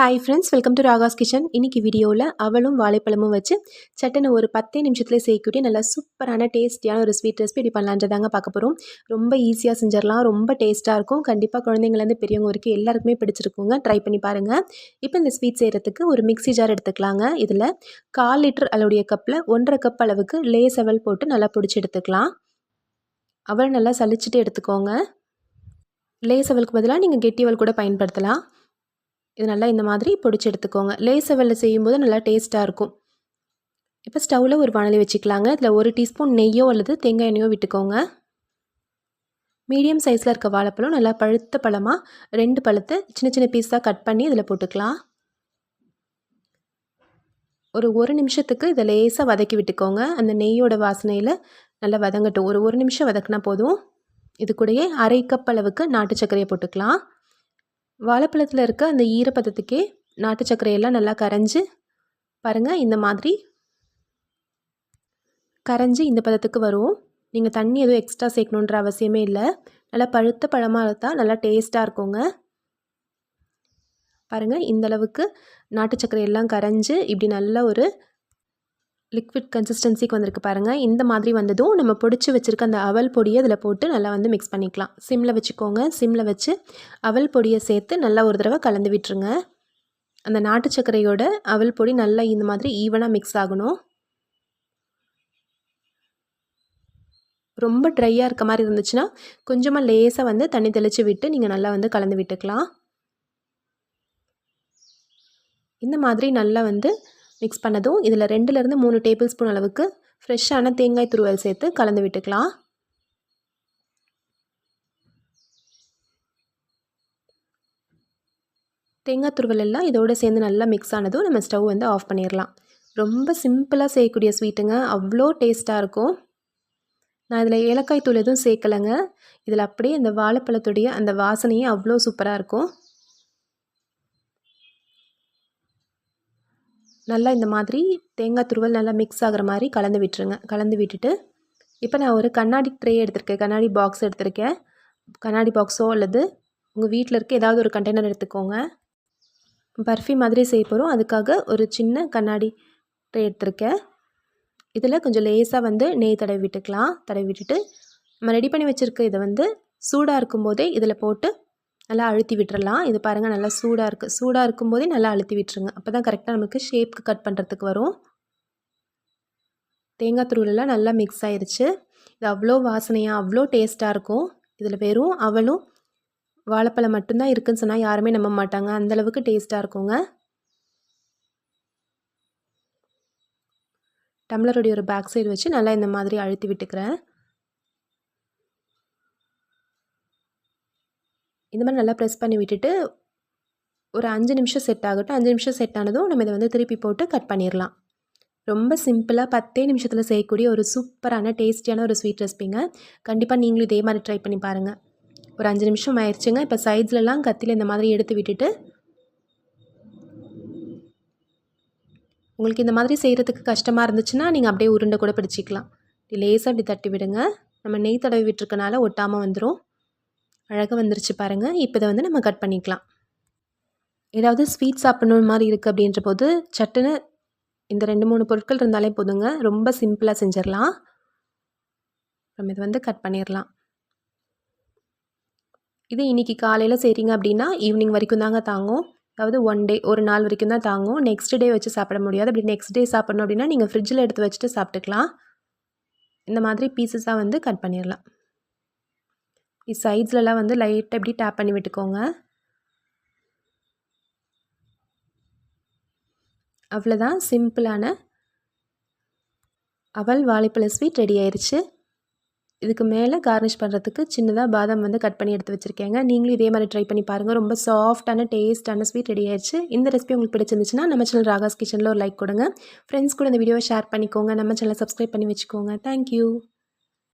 Hi friends welcome to Raga's kitchen இன்னைக்கு வீடியோவில் அவளும் வாழைப்பழமும் வச்சு சட்டனை ஒரு பத்தே நிமிஷத்தில் செய்யக்கூடிய நல்லா சூப்பரான டேஸ்டியான ஒரு ஸ்வீட் ரெசிபி இப்படி பண்ணலான்றதாங்க பார்க்க போகிறோம் ரொம்ப ஈஸியாக செஞ்சிடலாம் ரொம்ப டேஸ்ட்டாக இருக்கும். கண்டிப்பாக குழந்தைங்கலேருந்து பெரியவங்க வரைக்கும் எல்லாருக்குமே பிடிச்சிருக்குங்க. ட்ரை பண்ணி பாருங்கள் இப்போ இந்த ஸ்வீட் செய்கிறதுக்கு ஒரு மிக்ஸி ஜார் எடுத்துக்கலாங்க. இதில் கால் லிட்டர் அளவுடைய கப்பில் ஒன்றரை கப் அளவுக்கு லேஸ் அவல் போட்டு நல்லா பிடிச்சி எடுத்துக்கலாம். அவள் நல்லா சளிச்சிட்டு எடுத்துக்கோங்க. லேஸ் அவலுக்கு பதிலாக நீங்கள் கெட்டி அவல் கூட பயன்படுத்தலாம். இது நல்லா இந்த மாதிரி பொடிச்சு எடுத்துக்கோங்க. லேஸ் வெள்ளை செய்யும்போது நல்லா டேஸ்ட்டாக இருக்கும். இப்போ ஸ்டவ்வில் ஒரு வானலி வச்சுக்கலாங்க. இதில் ஒரு டீஸ்பூன் நெய்யோ அல்லது தேங்காய் எண்ணெயோ விட்டுக்கோங்க. மீடியம் சைஸில் இருக்க வாழைப்பழம் நல்லா பழுத்த பழமாக ரெண்டு பழத்தை சின்ன சின்ன பீஸாக கட் பண்ணி இதில் போட்டுக்கலாம். ஒரு ஒரு நிமிஷத்துக்கு இதை லேசாக வதக்கி விட்டுக்கோங்க. அந்த நெய்யோட வாசனையில் நல்லா வதங்கட்டும். ஒரு ஒரு நிமிஷம் வதக்கினா போதும். இது கூடயே அரை கப் அளவுக்கு நாட்டு சர்க்கரையை போட்டுக்கலாம். வாழைப்பழத்தில் இருக்க அந்த ஈரப்பதத்துக்கே நாட்டு சர்க்கரையெல்லாம் நல்லா கரைஞ்சி பாருங்கள் இந்த மாதிரி கரைஞ்சி இந்த பதத்துக்கு வரும் நீங்கள் தண்ணி எதுவும் எக்ஸ்ட்ரா சேர்க்கணுன்ற அவசியமே இல்லை. நல்லா பழுத்த பழமாக இருந்தால் நல்லா டேஸ்ட்டாக இருக்குங்க. பாருங்கள் இந்தளவுக்கு நாட்டு சர்க்கரை எல்லாம் கரைஞ்சி இப்படி நல்ல ஒரு லிக்விட் கன்சிஸ்டன்சிக்கு வந்திருக்கு பாருங்கள் இந்த மாதிரி வந்ததும் நம்ம பொடிச்சு வச்சுருக்க அந்த அவல் பொடியை அதில் போட்டு நல்லா வந்து மிக்ஸ் பண்ணிக்கலாம். சிம்மில் வச்சுக்கோங்க. சிம்மில் வச்சு அவல் பொடியை சேர்த்து நல்லா ஒரு தடவை கலந்து விட்டுருங்க. அந்த நாட்டு சர்க்கரையோட அவல் பொடி நல்லா இந்த மாதிரி ஈவனாக மிக்ஸ் ஆகணும். ரொம்ப ட்ரையாக இருக்க மாதிரி இருந்துச்சுன்னா கொஞ்சமாக லேசாக வந்து தண்ணி தெளித்து விட்டு நீங்கள் நல்லா வந்து கலந்து விட்டுக்கலாம். இந்த மாதிரி நல்லா வந்து மிக்ஸ் பண்ணதும் இதில் ரெண்டுலேருந்து மூணு டேபிள் ஸ்பூன் அளவுக்கு ஃப்ரெஷ்ஷான தேங்காய் துருவல் சேர்த்து கலந்து விட்டுக்கலாம். தேங்காய் துருவல் எல்லாம் இதோடு சேர்ந்து நல்லா மிக்ஸ் ஆனதும் நம்ம ஸ்டவ் வந்து ஆஃப் பண்ணிடலாம். ரொம்ப சிம்பிளாக செய்யக்கூடிய ஸ்வீட்டுங்க அவ்வளோ டேஸ்ட்டாக இருக்கும். நான் இதில் ஏலக்காய் தூள் எதுவும் சேர்க்கலைங்க. இதில் அப்படியே இந்த வாழைப்பழத்துடைய அந்த வாசனையே அவ்வளோ சூப்பராக இருக்கும். நல்லா இந்த மாதிரி தேங்காய் துருவல் நல்லா மிக்ஸ் ஆகிற மாதிரி கலந்து விட்டுருங்க. கலந்து விட்டுட்டு இப்போ நான் ஒரு கண்ணாடி ட்ரே எடுத்திருக்கேன். கண்ணாடி பாக்ஸ் எடுத்திருக்கேன். கண்ணாடி பாக்ஸோ அல்லது உங்கள் வீட்டில் இருக்க ஏதாவது ஒரு கண்டெய்னர் எடுத்துக்கோங்க. பர்ஃபி மாதிரி செய்ய போகிறோம் அதுக்காக ஒரு சின்ன கண்ணாடி ட்ரே எடுத்திருக்கேன். இதில் கொஞ்சம் லேஸாக வந்து நெய் தடவி விட்டுக்கலாம். தடவி விட்டுட்டு நம்ம ரெடி பண்ணி வச்சுருக்க இதை வந்து சூடாக இருக்கும்போதே இதில் போட்டு நல்லா அழுத்தி விட்டுறலாம். இது பாருங்கள் நல்லா சூடாக இருக்குது சூடாக இருக்கும்போதே நல்லா அழுத்தி விட்டுருங்க. அப்போ தான் கரெக்டாக நமக்கு ஷேப்க்கு கட் பண்ணுறதுக்கு வரும். தேங்காய் துருவலெல்லாம் நல்லா மிக்ஸ் ஆயிடுச்சு இது அவ்வளோ வாசனையாக அவ்வளோ டேஸ்ட்டாக இருக்கும். இதில் வெறும் அவளும் வாழைப்பழம் மட்டும்தான் இருக்குதுன்னு சொன்னால் யாருமே நம்ப மாட்டாங்க. அந்தளவுக்கு டேஸ்ட்டாக இருக்குங்க. டம்ளருடைய ஒரு பேக் சைடு வச்சு நல்லா இந்த மாதிரி அழுத்தி விட்டுக்கிறேன். இந்த மாதிரி நல்லா ப்ரெஸ் பண்ணி விட்டுட்டு ஒரு அஞ்சு நிமிஷம் செட் ஆகட்டும். அஞ்சு நிமிஷம் செட் ஆனதும் நம்ம இதை வந்து திருப்பி போட்டு கட் பண்ணிடலாம். ரொம்ப சிம்பிளாக பத்தே நிமிஷத்தில் செய்யக்கூடிய ஒரு சூப்பரான டேஸ்டியான ஒரு ஸ்வீட் ரெசிபிங்க கண்டிப்பாக நீங்களும் இதே மாதிரி ட்ரை பண்ணி பாருங்கள் ஒரு அஞ்சு நிமிஷம் ஆயிடுச்சுங்க இப்போ சைட்ஸ்லலாம் கத்தியில் இந்த மாதிரி எடுத்து விட்டுட்டு உங்களுக்கு இந்த மாதிரி செய்கிறதுக்கு கஷ்டமாக இருந்துச்சுன்னா நீங்கள் அப்படியே உருண்டை கூட பிடிச்சிக்கலாம். லேசாக அப்படி தட்டி விடுங்க. நம்ம நெய் தடவி விட்டுருக்கனால ஒட்டாமல் வந்துடும் அழகாக வந்துருச்சு பாருங்கள் இப்போ இதை வந்து நம்ம கட் பண்ணிக்கலாம். ஏதாவது ஸ்வீட் சாப்பிட்ணும் மாதிரி இருக்குது அப்படின்ற போது சட்டுன்னு இந்த ரெண்டு மூணு பொருட்கள் இருந்தாலே போதுங்க. ரொம்ப சிம்பிளாக செஞ்சிடலாம். நம்ம இதை வந்து கட் பண்ணிடலாம். இது இன்றைக்கி காலையில் செய்கிறீங்க அப்படின்னா ஈவினிங் வரைக்கும் தாங்க தாங்கும். அதாவது ஒன் டே ஒரு நாள் வரைக்கும் தான் தாங்கும். நெக்ஸ்ட் டே வச்சு சாப்பிட முடியாது. அப்படி நெக்ஸ்ட் டே சாப்பிட்ணும் அப்படின்னா நீங்கள் ஃப்ரிட்ஜில் எடுத்து வச்சுட்டு சாப்பிட்டுக்கலாம். இந்த மாதிரி பீசஸாக வந்து கட் பண்ணிடலாம். சைட்ஸ்லலாம் வந்து லைட்டாக இப்படி டேப் பண்ணி விட்டுக்கோங்க. அவ்வளோதான் சிம்பிளான அவல் வாழைப்பழ ஸ்வீட் ரெடி ஆயிடுச்சு இதுக்கு மேலே கார்னிஷ் பண்ணுறதுக்கு சின்னதாக பாதாம் வந்து கட் பண்ணி எடுத்து வச்சுருக்கேங்க. நீங்களும் இதே மாதிரி ட்ரை பண்ணி பாருங்கள் ரொம்ப சாஃப்டான டேஸ்ட்டான ஸ்வீட் ரெடி ஆயிடுச்சு இந்த ரெசிபி உங்களுக்கு பிடிச்சிருந்துச்சுன்னா நம்ம சேனல் ராகாஸ் கிச்சனில் ஒரு லைக் கொடுங்க. ஃப்ரெண்ட்ஸ் கூட இந்த வீடியோவை ஷேர் பண்ணிக்கோங்க. நம்ம சேனலை சப்ஸ்கிரைப் பண்ணி வச்சுக்கோங்க. தேங்க்யூ